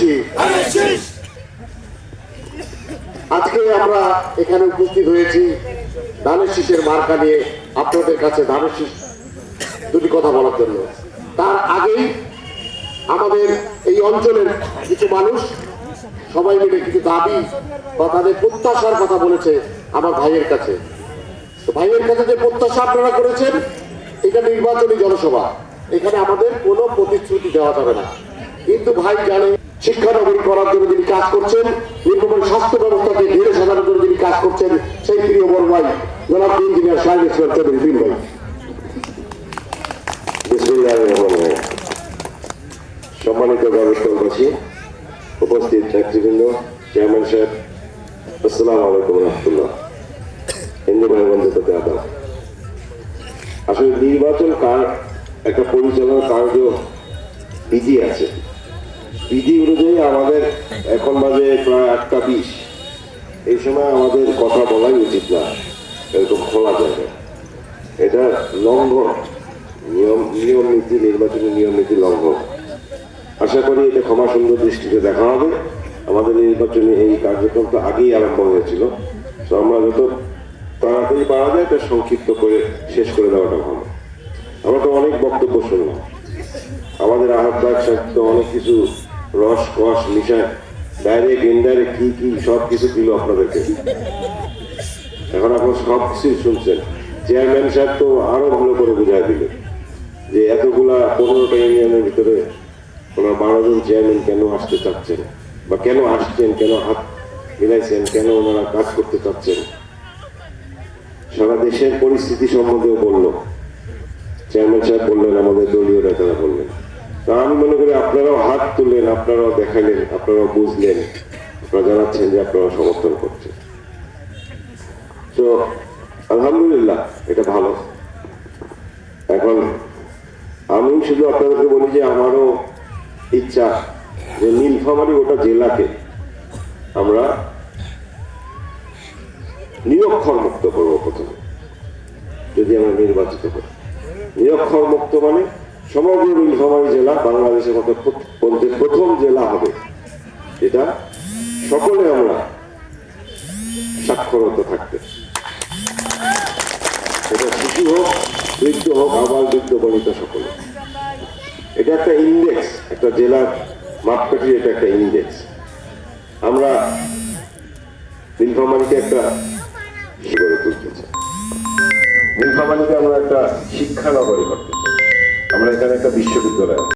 শীষ আজকে আমরা এখানে উপস্থিত হয়েছি ধানের মার্কা নিয়ে আপনাদের কাছে ধানের শীষ দুটি কথা বলার জন্য। তার আগেই আমাদের এই অঞ্চলের কিছু মানুষ সবাই মিলে কিছু দাবি বা তাদের প্রত্যাশার কথা বলেছে আমার ভাইয়ের কাছে। তো ভাইয়ের কাছে যে প্রত্যাশা আপনারা করেছেন, এটা নির্বাচনী জনসভা। এখানে আমাদের কোনো প্রতিশ্রুতি দেওয়া যাবে না। কিন্তু ভাই জানে শিক্ষানগরী করার জন্য যিনি কাজ করছেন নির্মল স্বাস্থ্য ব্যবস্থাকে ধীরে সাজানোর জন্য যিনি কাজ করছেন, সেই প্রিয় বড় ভাই, জনাব ইঞ্জিনিয়ার সাহেব ইসলাম চৌধুরী। দিন ভাই। সম্মানিত গবেষকবাসী উপস্থিত নেতৃবৃন্দ, চেয়ারম্যান সাহেব, আসসালামু আলাইকুম রহমতুল্লাহ। হিন্দু ভাই বন্ধু তাতে আদাব আসলে নির্বাচন কার, একটা পরিচালনা কার্য বিধি আছে। বিধি অনুযায়ী আমাদের এখন বাজে প্রায় আটটা বিশ। এই সময় আমাদের কথা বলাই উচিত না এরকম খোলা জায়গায়। এটা লঙ্ঘন, নিয়ম নিয়ম নীতি, নির্বাচনী নিয়ম নীতি লঙ্ঘন। আশা করি এটা ক্ষমা সুন্দর দৃষ্টিতে দেখা হবে। আমাদের নির্বাচনী এই কার্যক্রম তো আগেই আরম্ভ হয়েছিল। তো আমরা যত তাড়াতাড়ি পারা যায় এটা সংক্ষিপ্ত করে শেষ করে দেওয়াটা ভালো। আমরা তো অনেক বক্তব্য শুনলাম। আমাদের আহ্বায়ক সাহেব তো অনেক কিছু রস কস মিশায় ডাইরেক্ট ইনডাইরেক্ট কি কি, সব কিছু দিল আপনাদেরকে। এখন আপনার সব কিছুই শুনছেন। চেয়ারম্যান সাহেব তো আরও ভালো করে বুঝাই দিলেন যে এতগুলা পনেরোটা ইউনিয়নের ভিতরে ওনার বারো জন চেয়ারম্যান কেন আসতে চাচ্ছেন? বা কেন আসছেন, কেন হাত মিলাইছেন, কেন ওনারা কাজ করতে চাচ্ছেন? সারা দেশের পরিস্থিতি সম্বন্ধেও বলল। চেয়ারম্যান সাহেব বললেন, আমাদের দলীয় নেতারা বললেন। আমি মনে করি আপনারাও হাত তুললেন, আপনারাও দেখালেন, আপনারাও বুঝলেন। আপনারা জানাচ্ছেন যে আপনারা সমর্থন করছেন। তো, আলহামদুলিল্লাহ, এটা ভালো। এখন আমি শুধু আপনাদেরকে বলি যে আমারও ইচ্ছা যে নীলফামারি ওটা জেলাকে আমরা নিরক্ষর মুক্ত করব প্রথমে, যদি আমরা নির্বাচিত করি। নিরক্ষর মুক্ত মানে সমগ্র নীলফামারী জেলা বাংলাদেশের মধ্যে প্রথম জেলা হবে। এটা সকলে আমরা সাক্ষরতা থাকতে। এটা শিশু হোক, বৃদ্ধ হোক আবার বৃদ্ধ, বনিতা সকলে। এটা একটা ইন্ডেক্স একটা জেলার মাপকাঠির এটা একটা ইন্ডেক্স আমরা নীলফামারীকে একটা গড়ে তুলতে চাই। নীলফামারীকে আমরা একটা শিক্ষা নগরী করতে আমরা এখানে একটা বিশ্ববিদ্যালয়